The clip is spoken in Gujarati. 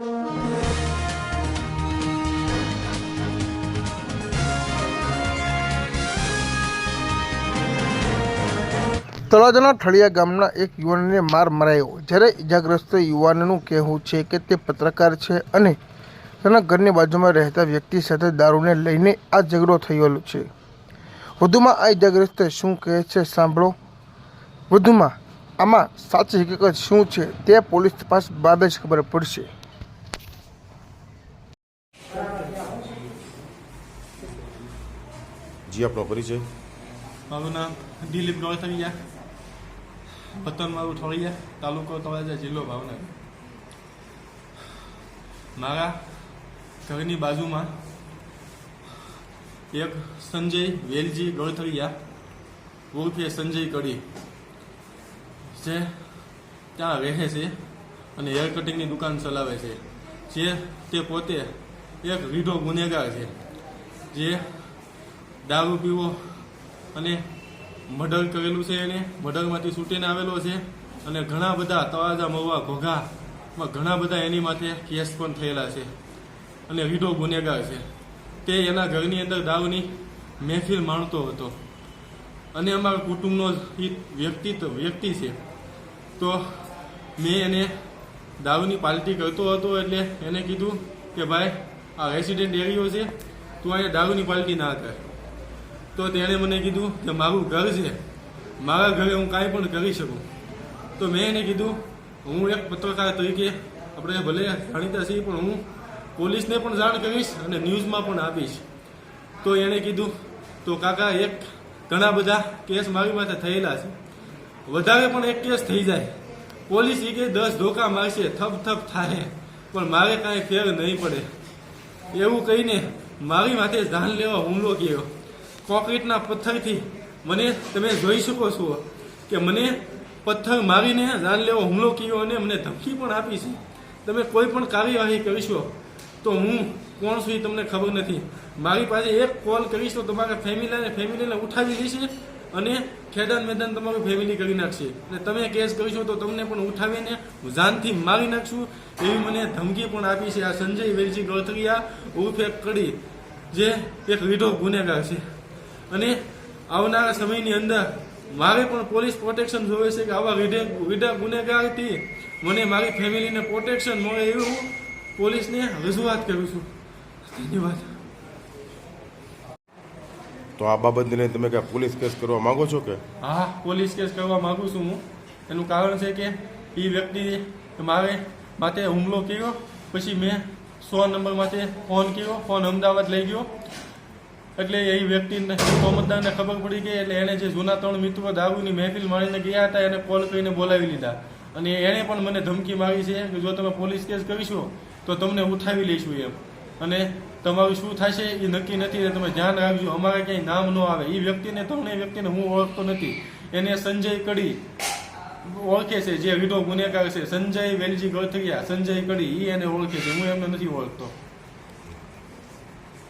તળાજાના ઠળિયા ગામના એક યુવાનને માર મરાયો. જ્યારે ઇજાગ્રસ્ત યુવાનનું કહેવું છે કે તે પત્રકાર છે અને તેના ઘરની બાજુમાં રહેતા વ્યક્તિ સાથે દારૂને લઈને આ ઝઘડો થયેલો છે. વધુમાં આ ઇજાગ્રસ્ત શું કહે છે સાંભળો. વધુમાં, આમાં સાચી હકીકત શું છે તે પોલીસ તપાસ બાદ જ ખબર પડશે. જી પ્રોપરી પરિચય. મારું નામ દિલીપ ગોળથરિયા વતન મારું ઠોળિયા, તાલુકો તળાજા જિલ્લો ભાવનગર. મારા ઘરની બાજુમાં એક સંજય વેલજી ગળથળિયા ઉર્ફે સંજય કડી, જે ત્યાં રહે છે અને હેર કટિંગની દુકાન ચલાવે છે. જે તે પોતે એક રીઢો ગુનેગાર છે, જે દારૂ પીવો અને મર્ડર કરેલું છે એને મર્ડરમાંથી છૂટીને આવેલો છે અને ઘણા બધા તળાજા મવા ઘોઘામાં ઘણા બધા એની માથે કેસ પણ થયેલા છે અને રીઢો ગુનેગાર છે. તે એના ઘરની અંદર દારૂની મહેફિલ માણતો હતો. અને અમારા કુટુંબનો જ વ્યક્તિત્વ વ્યક્તિ છે. તો મેં એને દારૂની પાર્ટી કરતો હતો એટલે એને કીધું કે ભાઈ, આ રેસિડેન્ટ એરિયો છે, તું અહીંયા દારૂની પાર્ટી ના કર. તો તેણે મને કીધું કે મારું ઘર છે. મારા ઘરે હું કાંઈ પણ કરી શકું. તો મેં એને કીધું, હું એક પત્રકાર તરીકે આપણે ભલે જાણીતા છીએ, પણ હું પોલીસને પણ જાણ કરીશ અને ન્યૂઝમાં પણ આપીશ. તો એણે કીધું, તો કાકા, એક ઘણા બધા કેસ મારી માથે થયેલા છે. વધારે પણ એક કેસ થઈ જાય. પોલીસ એ કે દસ ધોકા મારશે થપ થપ થાય. પણ મારે કાંઈ ફેર નહીં પડે. એવું કહીને મારી માથે જાન લેવા હુમલો કર્યો. કોન્ક્રીટના પથ્થરથી મને તમે જોઈ શકો છો કે મને પથ્થર મારીને જાનલેવો હુમલો કર્યો અને મને ધમકી પણ આપી છે. તમે કોઈ પણ કાર્યવાહી કરીશો તો હું કોણ છું તમને ખબર નથી. મારી પાસે એક કોલ કરીશ તો તમારા ફેમિલીને ફેમિલીને ઉઠાવી લેશે અને ખેદાન મેદાન તમારું ફેમિલી કરી નાખશે. અને તમે કેસ કરીશો તો તમને પણ ઉઠાવીને હું જાનથી મારી નાખશું એવી મને ધમકી પણ આપી છે આ સંજય વેલજી ગળથરિયા ઉર્ફે કડી, જે એક રીઢો ગુનેગાર છે. અને આવનારા સમયની અંદર મારે પણ પોલીસ પ્રોટેક્શન જોવે છે કે આવા વિધા ગુનેગારથી મને મારી ફેમિલીને પ્રોટેક્શન મળે એવું હું પોલીસને રજૂઆત કરું છું. ધન્યવાદ. તો આ બાબતને તમે ક્યાં પોલીસ કેસ કરવા માંગો છો કે? હા પોલીસ કેસ કરવા માંગુ છું હું. એનું કારણ છે કે એ વ્યક્તિ મારે માટે હુમલો કર્યો પછી મેં સો નંબર માટે ફોન કર્યો ફોન અમદાવાદ લઈ ગયો. એટલે એ વ્યક્તિને મોહમ્મદદારને ખબર પડી ગઈ એટલે એણે જે જૂના ત્રણ મિત્રો દારૂની મહેફિલ માણીને ગયા હતા, એને કોલ કરીને બોલાવી લીધા. અને એણે પણ મને ધમકી મારી છે કે જો તમે પોલીસ કેસ કરીશો, તો તમને ઉઠાવી લઈશું એમ. અને તમારું શું થશે એ નક્કી નથી તમે ધ્યાન રાખજો, અમારે ક્યાંય નામ ન આવે. એ વ્યક્તિને ત્રણે વ્યક્તિને હું ઓળખતો નથી. એને સંજય કડી ઓળખે છે, જે વિધો ગુનેગાર છે. સંજય વેલજી ગળથરિયા સંજય કડી એ એને ઓળખે છે. હું એમને નથી ઓળખતો.